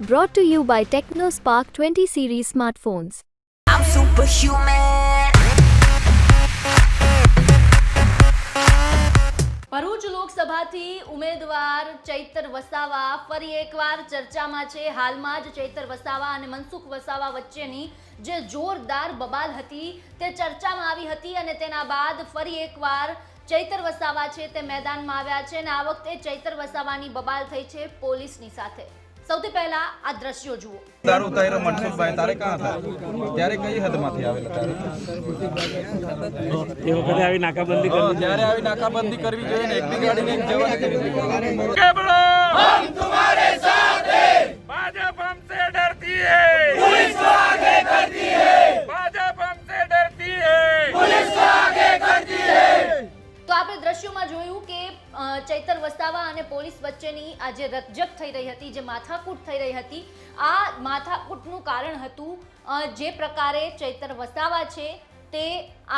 Brought to you by TechnoSpark 20 series smartphones. I'm superhuman. Bharuch લોકસભાથી ઉમેદવાર ચૈતર વસાવા ફરી એકવાર ચર્ચામાં છે હાલમાં જ ચૈતર વસાવા અને મનસુખ વસાવા વચ્ચેની જે જોરદાર બબાલ હતી તે ચર્ચામાં આવી હતી અને તેના બાદ ફરી એકવાર ચૈતર વસાવા છે તે મેદાનમાં આવ્યા છે અને આ વખતે ચૈતર વસાવાની બબાલ થઈ છે પોલીસની સાથે સૌથી પહેલા આ દ્રશ્યો જુઓ દારૂ ઉતાર્યો મનસુખભાઈ તારે ક્યાં હતા ત્યારે કઈ હદમાંથી આવેલા તારે એ વખતે આવી નાકાબંધી હા, કરવી ત્યારે આવી નાકાબંધી કરવી જોઈએ ને એકની ગાડીને એક જવાને કેવી રીતે કરવી? भाजपा हमसे डरती है पुलिस को आगे करती है भाजपा हमसे डरती है पुलिस को आगे करती है તો આપણે દ્રશ્યોમાં જોયું કે અ, ચૈતર વસાવા અને પોલીસ વચ્ચેની આ જે રકજક થઈ રહી હતી, જે માથાકૂટ થઈ રહી હતી. આ માથાકૂટનું કારણ હતું જે પ્રકારે ચૈતર વસાવા છે તે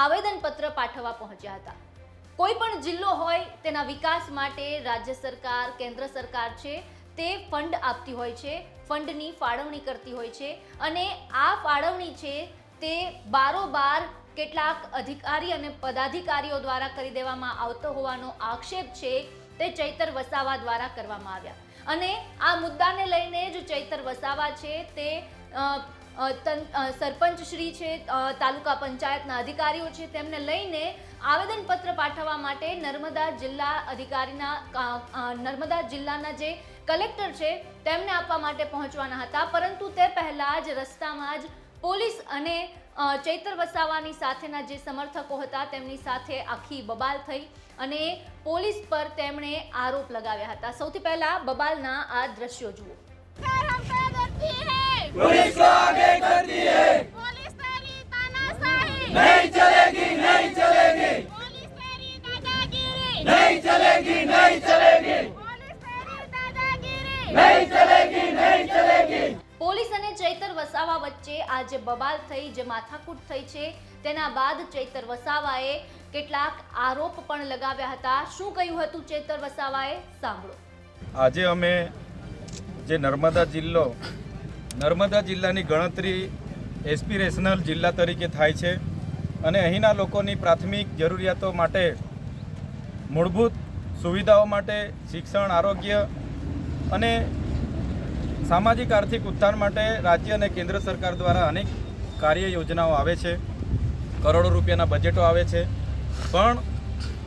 આવેદનપત્ર પાઠવવા પહોંચ્યા હતા. કોઈ પણ જિલ્લો હોય તેના વિકાસ માટે રાજ્ય સરકાર, કેન્દ્ર સરકાર છે તે ફંડ આપતી હોય છે, ફંડની ફાળવણી કરતી હોય છે અને આ ફાળવણી છે તે બારોબાર કેટલાક અધિકારી અને પદાધિકારીઓ દ્વારા કરી દેવામાં આવતો હોવાનો આક્ષેપ છે તે ચૈતર વસાવા દ્વારા કરવામાં આવ્યા. અને આ મુદ્દાને લઈને જ ચૈતર વસાવા છે તે સરપંચ શ્રી છે તાલુકા પંચાયતના અધિકારીઓ છે તેમને લઈને આવેદનપત્ર પાઠવવા માટે નર્મદા જિલ્લા અધિકારીના નર્મદા જિલ્લાના જે કલેક્ટર છે તેમને આપવા માટે પહોંચવાના હતા. પરંતુ તે પહેલાં જ રસ્તામાં જ પોલીસ અને અ, ચૈતર વસાવાની સાથેના જે સમર્થકો હતા તેમની સાથે આખી બબાલ થઈ અને પોલીસ પર તેમણે આરોપ લગાવ્યા હતા સૌથી પહેલા બબાલના આ દ્રશ્યો જુઓ पुलिस को आगे करती है पुलिस तेरी तानाशाही नहीं चलेगी नहीं चलेगी पुलिस तेरी दादागिरी नहीं चलेगी नहीं चलेगी पुलिस तेरी दादागिरी नहीं चलेगी नहीं चलेगी પોલીસ અને ચૈતર વસાવા વચ્ચે આજે બબાલ થઈ, જે માથાકૂટ થઈ છે, તેના બાદ ચૈતર વસાવાએ કેટલાક આરોપ પણ લગાવ્યા હતા. શું કહ્યું હતું ચૈતર વસાવાએ? સાંભળો. આજે અમે જે નર્મદા જિલ્લો, નર્મદા જિલ્લાની ગણતરી એસ્પિરેશનલ જિલ્લા તરીકે થાય છે અને અહીંના લોકોની પ્રાથમિક જરૂરિયાતો માટે મૂળભૂત સુવિધાઓ માટે શિક્ષણ, આરોગ્ય અને સામાજિક આર્થિક ઉત્થાન માટે રાજ્ય અને કેન્દ્ર સરકાર દ્વારા અનેક કાર્ય યોજનાઓ આવે છે. કરોડો રૂપિયાના બજેટો આવે છે. પણ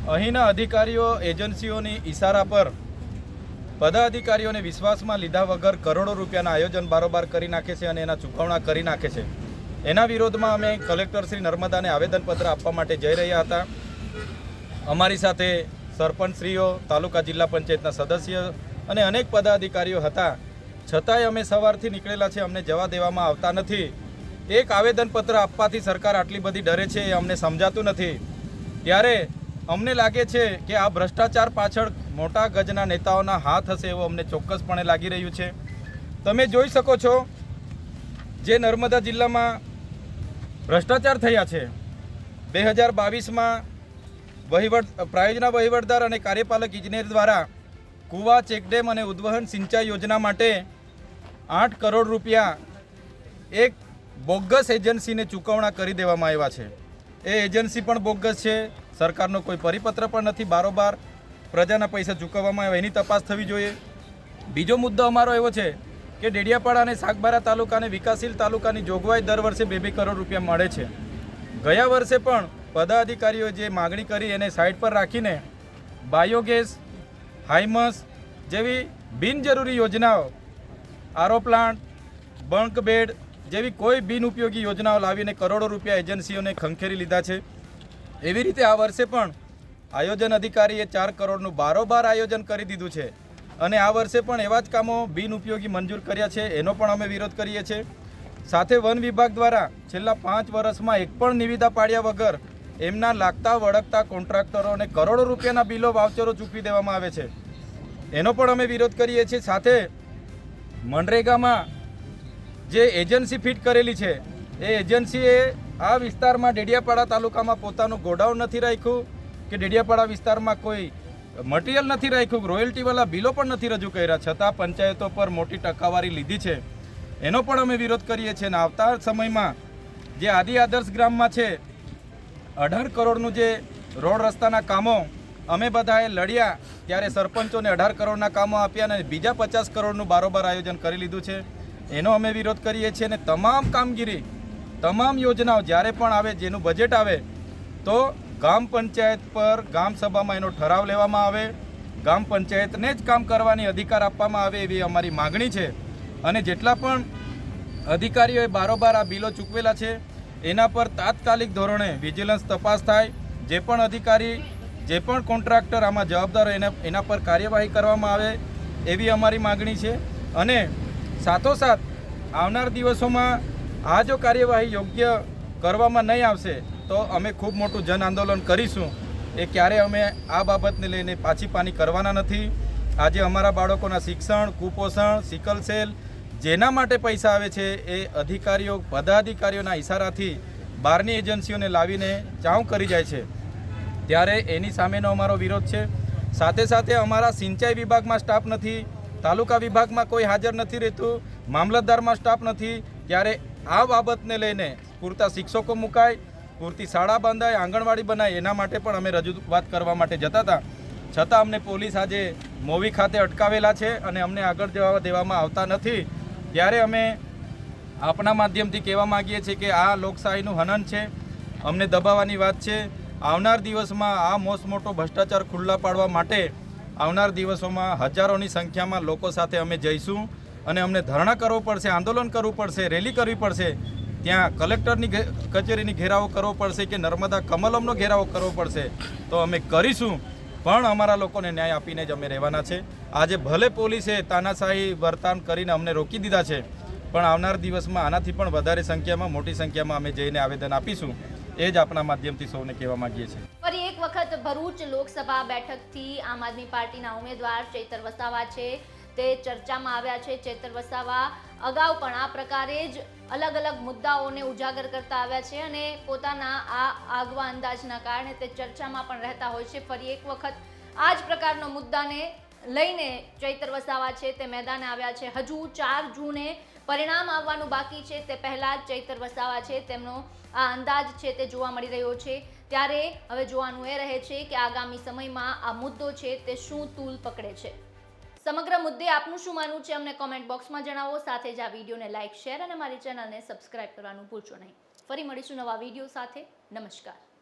અહીંના અધિકારીઓ, એજન્સીઓની ઈશારા પર પદાધિકારીઓને વિશ્વાસમાં લીધા વગર કરોડો રૂપિયાના આયોજન બારોબાર કરી નાખે છે અને એના ચૂકવણા કરી નાખે છે. એના વિરોધમાં અમે કલેક્ટર શ્રી નર્મદાને આવેદનપત્ર આપવા માટે જઈ રહ્યા હતા. અમારી સાથે સરપંચશ્રીઓ, તાલુકા જિલ્લા પંચાયતના સદસ્ય અને અનેક પદાધિકારીઓ હતા. છતાંય અમે સવારથી નીકળેલા છે, અમને જવા દેવામાં આવતા નથી. એક આવેદનપત્ર આપવાથી સરકાર આટલી બધી ડરે છે એ અમને સમજાતું નથી. ત્યારે અમને લાગે છે કે આ ભ્રષ્ટાચાર પાછળ મોટા ગજના નેતાઓના હાથ હશે એવું અમને ચોક્કસપણે લાગી રહ્યું છે. તમે જોઈ શકો છો જે નર્મદા જિલ્લામાં ભ્રષ્ટાચાર થયા છે. બે હજાર બાવીસમાં વહીવટ, પ્રાયોજના વહીવટદાર અને કાર્યપાલક ઇજનેર દ્વારા કુવા ચેકડેમ અને ઉદ્વહન સિંચાઈ યોજના માટે આઠ કરોડ રૂપિયા એક બોગસ એજન્સીને ચૂકવણા કરી દેવામાં આવ્યા છે. એ એજન્સી પણ બોગસ છે. સરકારનો કોઈ પરિપત્ર પણ નથી. બારોબાર પ્રજાના પૈસા ચૂકવવામાં આવ્યા. એની તપાસ થવી જોઈએ. બીજો મુદ્દો અમારો એવો છે કે ડેડિયાપાડા અને સાગબારા તાલુકાને વિકાસશીલ તાલુકાની જોગવાઈ દર વર્ષે બે બે કરોડ રૂપિયા મળે છે. ગયા વર્ષે પણ પદાધિકારીઓ જે માગણી કરી એને સાઈડ પર રાખીને બાયોગેસ હાઇમસ જેવી બિનજરૂરી યોજનાઓ આરો પ્લાન્ટ બંક બેડ જેવી કોઈ બિનઉપયોગી યોજનાઓ લાવીને કરોડો રૂપિયા એજન્સીઓને ખંખેરી લીધા છે. એવી રીતે આ વર્ષે પણ આયોજન અધિકારીએ ચાર કરોડનું બારોબાર આયોજન કરી દીધું છે અને આ વર્ષે પણ એવા જ કામો બિનઉપયોગી મંજૂર કર્યા છે, એનો પણ અમે વિરોધ કરીએ છીએ. સાથે વન વિભાગ દ્વારા છેલ્લા પાંચ વર્ષમાં એક પણ નિવિદા પાડ્યા વગર એમના લાગતા વળગતા કોન્ટ્રાક્ટરોને કરોડો રૂપિયાના બિલો વાવચરો ચૂકવી દેવામાં આવે છે. એનો પણ અમે વિરોધ કરીએ છીએ. સાથે મનરેગામાં જે એજન્સી ફિટ કરેલી છે, એ એજન્સીએ આ વિસ્તારમાં ડેડિયાપાડા તાલુકામાં પોતાનું ગોડાઉન નથી રાખ્યું કે ડેડિયાપાડા વિસ્તારમાં કોઈ મટીરિયલ નથી રાખ્યું, રોયલ્ટીવાળા બિલો પણ નથી રજૂ કર્યા. છતાં પંચાયતો પર મોટી ટકાવારી લીધી છે. એનો પણ અમે વિરોધ કરીએ છીએ અને આવતા સમયમાં જે આદિ આદર્શ ગ્રામમાં છે, અઢાર કરોડનું જે રોડ રસ્તાના કામો, અમે બધાએ લડ્યા. ત્યારે સરપંચોને અઢાર કરોડના કામો આપ્યા અને બીજા પચાસ કરોડનું બારોબાર આયોજન કરી લીધું છે. એનો અમે વિરોધ કરીએ છીએ અને તમામ કામગીરી, તમામ યોજનાઓ જ્યારે પણ આવે, જેનું બજેટ આવે, તો ગામ પંચાયત પર ગામ સભામાં એનો ઠરાવ લેવામાં આવે. ગામ પંચાયતને જ કામ કરવાની અધિકાર આપવામાં આવે એવી અમારી માગણી છે. અને જેટલા પણ અધિકારીઓએ બારોબાર આ બિલો ચૂકવેલા છે, એના પર તાત્કાલિક ધોરણે વિજિલન્સ તપાસ થાય. જે પણ અધિકારી જે પણ કોન્ટ્રાક્ટર આમાં જવાબદાર એના એના પર કાર્યવાહી કરવામાં આવે એવી અમારી માગણી છે. અને સાથોસાથ આવનાર દિવસોમાં આ જો કાર્યવાહી યોગ્ય કરવામાં નહીં આવશે, તો અમે ખૂબ મોટું જન આંદોલન કરીશું. એ ક્યારે અમે આ બાબતને લઈને પાછી પાની કરવાના નથી. આજે અમારા બાળકોના શિક્ષણ, કુપોષણ, સિકલ સેલ જેના માટે પૈસા આવે છે એ અધિકારીઓ, પદાધિકારીઓના ઇશારાથી બહારની એજન્સીઓને લાવીને ચાઉં કરી જાય છે. ત્યારે એની સામેનો અમારો વિરોધ છે. સાથે સાથે અમારા સિંચાઈ વિભાગમાં સ્ટાફ નથી, તાલુકા વિભાગમાં કોઈ હાજર નથી રહેતું, મામલતદારમાં સ્ટાફ નથી. ત્યારે આ બાબતને લઈને પૂરતા શિક્ષકો મુકાય, પૂરતી શાળા બંધાય, આંગણવાડી બનાય, એના માટે પણ અમે રજૂઆત કરવા માટે જતા હતા. છતાં અમને પોલીસ આજે મોવી ખાતે અટકાવેલા છે અને અમને આગળ જવા દેવામાં આવતા નથી. ત્યારે અમે આપણા માધ્યમથી કહેવા માગીએ છીએ કે આ લોકશાહીનું હનન છે. અમને દબાવવાની વાત છે. આવનાર દિવસમાં આ મોસમોટો ભ્રષ્ટાચાર ખુલ્લા પાડવા માટે આવનાર દિવસોમાં હજારોની સંખ્યામાં લોકો સાથે અમે જઈશું અને અમને ધરણા કરવો પડશે, આંદોલન કરવું પડશે, રેલી કરવી પડશે. ત્યાં કલેક્ટરની કચેરીની ઘેરાવો કરવો પડશે કે નર્મદા કમલમનો ઘેરાવો કરવો પડશે, તો અમે કરીશું. પણ અમારા લોકોને ન્યાય આપીને જ અમે રહેવાના છે. આજે ભલે પોલીસે તાનાશાહી વર્તાન કરીને અમને રોકી દીધા છે, પણ આવનાર દિવસમાં આનાથી પણ વધારે સંખ્યામાં, મોટી સંખ્યામાં અમે જઈને આવેદન આપીશું. એ જ આપણા માધ્યમથી સૌને કહેવા માંગીએ છીએ. ફરી એક વખત ભરૂચ લોકસભા બેઠકથી આમ આદમી પાર્ટીના ઉમેદવાર ચૈતર વસાવા છે. તે ચર્ચામાં આવ્યા છે. ચૈતર વસાવા અગાઉ પણ આ પ્રકારે જ અલગ અલગ મુદ્દાઓને ઉજાગર કરતા આવ્યા છે અને પોતાના આ આગવા અંદાજના કારણે તે ચર્ચામાં પણ રહેતા હોય છે. ફરી એક વખત આ જ પ્રકારનો મુદ્દાને લઈને ચૈતર વસાવા છે. તે મેદાને આવ્યા છે. હજુ ચાર જૂને પરિણામ આવવાનું બાકી છે. તે પહેલાં જ ચૈતર વસાવા છે. તેમનો આ અંદાજ છે તે જોવા મળી રહ્યો છે. ત્યારે હવે જોવાનું એ રહે છે કે આગામી સમયમાં આ મુદ્દો છે તે શું તૂલ પકડે છે. સમગ્ર મુદ્દે આપનું શું માનવું છે અમને કોમેન્ટ બોક્સમાં જણાવો. સાથે જ આ વિડીયોને લાઇક શેર અને મારી ચેનલને સબસ્ક્રાઇબ કરવાનું ભૂલશો નહીં. ફરી મળીશું નવા વીડિયો સાથે. નમસ્કાર.